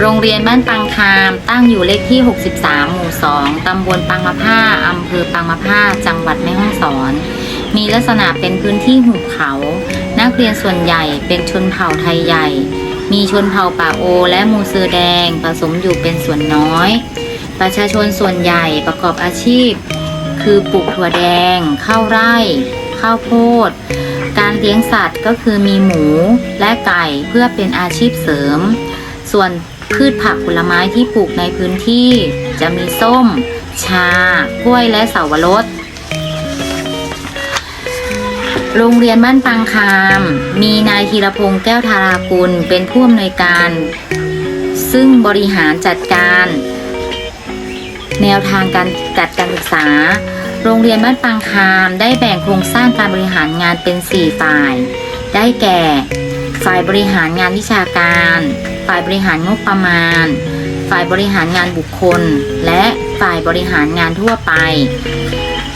โรงเรียนบ้านปังคาม ตั้งอยู่เลขที่ 63 หมู่ 2 ตำบลปังมะผ้าอำเภอปังมะผ้า จังหวัดแม่ฮ่องสอน มีลักษณะเป็นพื้นที่หุบเขา นักเรียนส่วนใหญ่เป็นชนเผ่าไทยใหญ่ มีชนเผ่าป่าโอ และมูเซอร์แดง ผสมอยู่เป็นส่วนน้อย ประชาชนส่วนใหญ่ประกอบอาชีพ คือปลูกถั่วแดง ข้าวไร่ ข้าวโพด การเลี้ยงสัตว์ก็คือมีหมูและไก่เพื่อเป็นอาชีพเสริม ส่วน พืชผักผลไม้ที่ปลูกในพื้นที่ จะมีส้ม ชา กล้วยและเสาวรส โรงเรียนบ้านปังคาม มีนายธีรพงษ์แก้วธารากุลเป็นผู้อำนวยการ ซึ่งบริหารจัดการ แนวทางการจัดการศึกษา โรงเรียนบ้านปังคามได้แบ่งโครงสร้างการบริหารงานเป็น 4 ฝ่าย ได้แก่ ฝ่ายบริหารงานวิชาการ ฝ่ายบริหารงบประมาณ ฝ่ายบริหารงานบุคคล และฝ่ายบริหารงานทั่วไป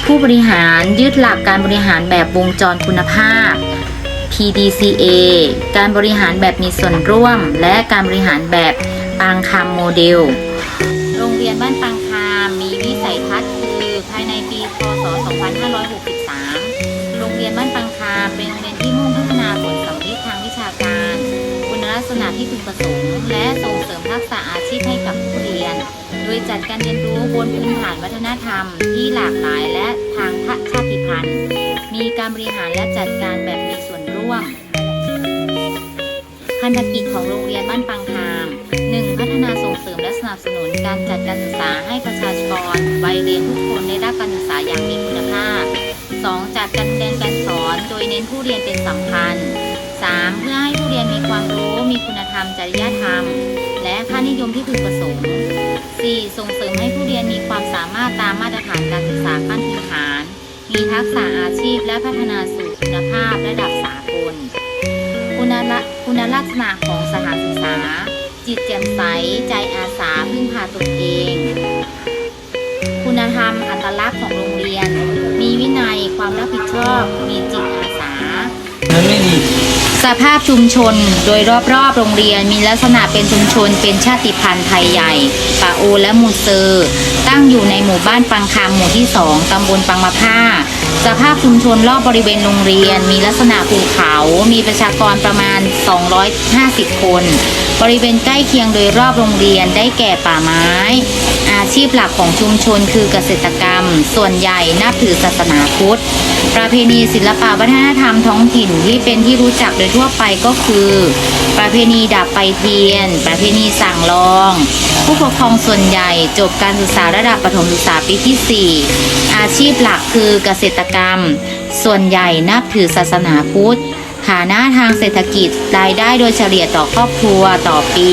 ผู้บริหารยึดหลักการบริหารแบบวงจรคุณภาพ PDCA การบริหารแบบมีส่วนร่วม และการบริหารแบบปังคามโมเดล โรงเรียนบ้านปัง ลักษณะที่พึงประสงค์ และส่งเสริมทักษะอาชีพให้กับผู้เรียน โดยจัดการเรียนรู้บนพื้นฐานวัฒนธรรม ที่หลากหลายและทางชาติพันธุ์ มีการบริหารและจัดการแบบมีส่วนร่วม พันธกิจของโรงเรียนบ้านปังคาม 1. พัฒนาส่งเสริมและสนับสนุนการจัดการศึกษาให้ประชาชนวัยเรียนทุกคนได้รับการศึกษาอย่างมีคุณภาพ 2. จัดการเรียนการสอนโดยเน้นผู้เรียนเป็นสำคัญ 3. เพื่อให้ รียนมีความรู้มีคุณธรรม จริยธรรม และค่านิยมที่พึงประสงค์ 4. ส่งเสริมให้ผู้เรียนมีความสามารถตามมาตรฐานการศึกษาขั้นพื้นฐาน มีทักษะอาชีพและพัฒนาสู่คุณภาพระดับสากลคุณลักคุณลักษณะของสถานศึกษา จิตแจ่มใส ใจอาสาพึ่งพาตนเอง คุณธรรมอัตลักษณ์ของโรงเรียน มีวินัยความรับผิดชอบ มีจิตอาสา มันไม่ดี สภาพชุมชนโดยรอบๆ โรงเรียนมีลักษณะเป็นชุมชนเป็นชาติพันธุ์ไทยใหญ่ปาโอและมูเซอร์ตั้งอยู่ในหมู่บ้านปังคามหมู่ที่ 2 ตำบลปังมะผ้า สภาพชุมชนรอบบริเวณโรงเรียน มีลักษณะภูเขา มีประชากรประมาณ 250 คน บริเวณใกล้เคียงโดยรอบโรงเรียนได้แก่ป่าไม้ อาชีพหลักของชุมชนคือเกษตรกรรม ส่วนใหญ่นับถือศาสนาพุทธ ประเพณีศิลปะวัฒนธรรมท้องถิ่นที่เป็นที่รู้จักโดยทั่วไปก็คือ ประเพณีดับไฟเทียน ประเพณีสั่งลอง ผู้ปกครองส่วนใหญ่จบการศึกษาระดับประถมศึกษาปีที่ 4 อาชีพหลักคือเกษตรกรรม ส่วนใหญ่นับถือศาสนาพุทธฐานะทางเศรษฐกิจรายได้โดยเฉลี่ยต่อครอบครัวต่อปี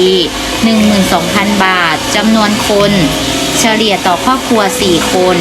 12,000 บาทจำนวนคน เฉลี่ยต่อครอบครัว 4 คน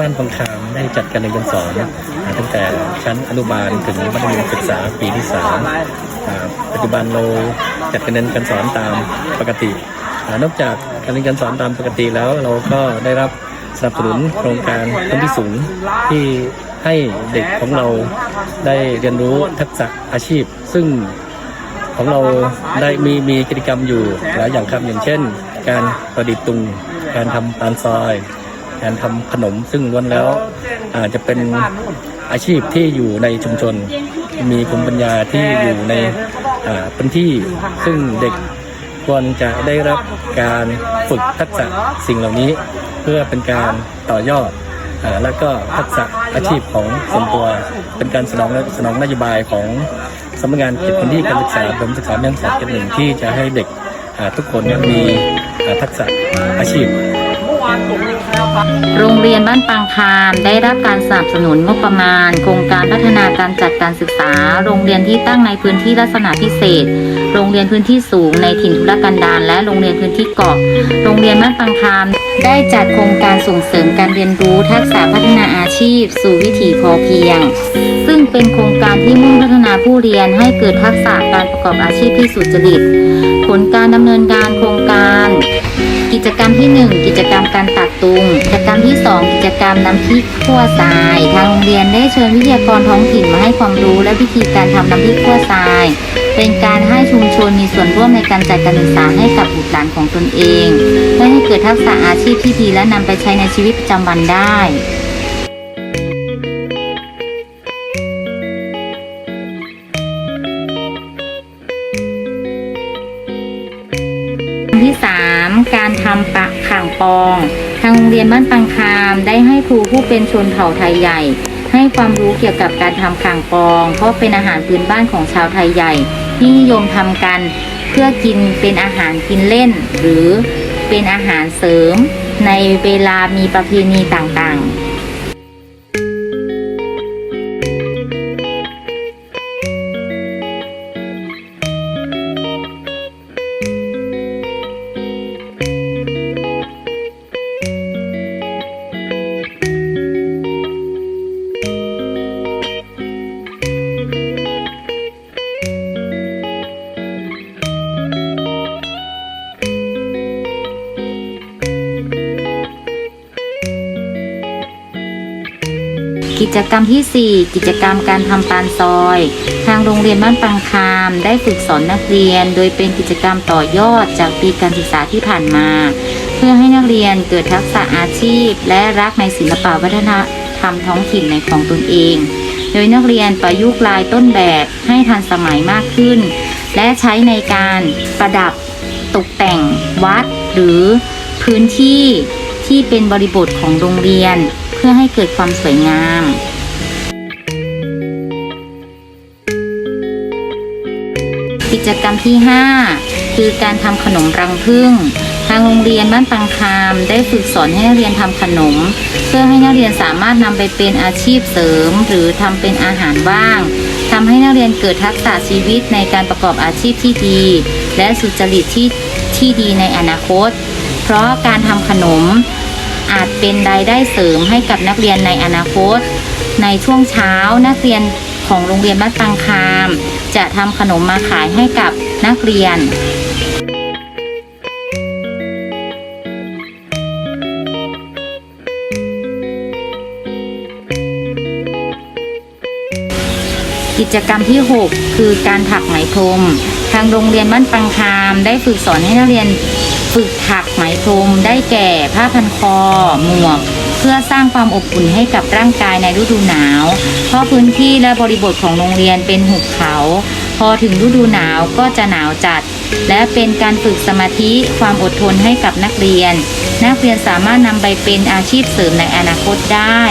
บ้านบางคามได้จัดการเรียนการสอนตั้งแต่ชั้นอนุบาลถึงมัธยมศึกษาปีที่สามปัจจุบันเราจัดการเรียนการสอนตามปกตินอกจากการเรียนการสอนตามปกติแล้วเราก็ได้รับสนับสนุนโครงการพื้นที่สูงที่ให้เด็กของเราได้เรียนรู้ทักษะอาชีพ ซึ่งของเราได้มีมีกิจกรรมอยู่หลายอย่างครับอย่างเช่น การประดิษฐ์ตุง การทำตาลทราย การทำขนมซึ่งล้วนแล้วอาจจะเป็นอาชีพที่อยู่ในชุมชน มีภูมิปัญญาที่อยู่ในพื้นที่ซึ่งเด็กควรจะได้รับการฝึกทักษะสิ่งเหล่านี้ เพื่อเป็นการต่อยอดอแล้วก็ทักษะอาชีพของส่วนตัว เป็นการสนองสนองนโยบายของสำนักงานเขตพื้นที่การศึกษาประถมศึกษาแม่ฮ่องสอนเขตหนึ่งที่จะให้เด็กทุกคนมีทักษะอาชีพ โรงเรียนบ้านปางคามได้รับการสนับสนุนงบประมาณ โครงการพัฒนาการจัดการศึกษา โรงเรียนที่ตั้งในพื้นที่ลักษณะพิเศษ โรงเรียนพื้นที่สูงในถิ่นทุรกันดารและโรงเรียนพื้นที่เกาะ โรงเรียนบ้านปางคาม ได้จัดโครงการส่งเสริมการเรียนรู้ทักษะพัฒนาอาชีพ สู่วิถีพอเพียง ซึ่งเป็นโครงการที่มุ่งพัฒนาผู้เรียนให้เกิดทักษะการประกอบอาชีพที่สุจริต ผลการดำเนินการโครงการ กิจกรรมที่ 1 กิจกรรมการตักตุง กิจกรรมที่ 2 กิจกรรมน้ำพริกขั่วทราย ทางโรงเรียนได้เชิญวิทยากรท้องถิ่นมาให้ความรู้และวิธีการทำน้ำพริกขั่วทราย เป็นการให้ชุมชนมีส่วนร่วมในการจัดการศึกษาให้กับบุตรหลานของตนเองเพื่อให้เกิดทักษะอาชีพที่ดีและนำไปใช้ในชีวิตประจำวันได้ ปอง ทางโรงเรียนบ้านปังคามได้ให้ครูผู้เป็นชนเผ่าไทยใหญ่ ให้ความรู้เกี่ยวกับการทำข่างปอง เพราะเป็นอาหารพื้นบ้านของชาวไทยใหญ่ ที่นิยมทำกันเพื่อกินเป็นอาหารกินเล่น หรือเป็นอาหารเสริม ในเวลามีประเพณีต่างๆ กิจกรรมที่ 4 กิจกรรมการทำปานซอย ทางโรงเรียนบ้านปังคามได้ฝึกสอนนักเรียน โดยเป็นกิจกรรมต่อยอดจากปีการศึกษาที่ผ่านมา เพื่อให้นักเรียนเกิดทักษะอาชีพ และรักในศิลปวัฒนธรรมท้องถิ่นในของตนเอง โดยนักเรียนประยุกต์ลายต้นแบบให้ทันสมัยมากขึ้น และใช้ในการประดับตกแต่งวัด หรือพื้นที่ที่เป็นบริบทของโรงเรียน พื่อให้เกิดความสวยงามกิจกรรมที่ 5 คือการทำขนมรังผึ้งทางโรงเรียนบ้านตังคามได้ฝึกสอนให้นักเรียนทำขนม เพื่อให้นักเรียนสามารถนำไปเป็นอาชีพเสริม หรือทำเป็นอาหารว่างทำให้นักเรียนเกิดทักษะชีวิตในการประกอบอาชีพที่ดี และสุจริตที่ที่ดีในอนาคต เพราะการทำขนม อาจเป็นรายได้เสริมให้กับนักเรียนในอนาคต ในช่วงเช้านักเรียนของโรงเรียนบ้านตังคาม จะทำขนมมาขายให้กับนักเรียนกิจกรรมที่ 6 คือการถักไหมพรม ทางโรงเรียนบ้านปังคามได้ฝึกสอนให้นักเรียน ฝึกถักไหมพรมได้แก่ผ้าพันคอ หมวก เพื่อสร้างความอบอุ่นให้กับร่างกายในฤดูหนาว เพราะพื้นที่และบริบทของโรงเรียนเป็นหุบเขา พอถึงฤดูหนาวก็จะหนาวจัด และเป็นการฝึกสมาธิความอดทนให้กับนักเรียน นักเรียนสามารถนำไปเป็นอาชีพเสริมในอนาคตได้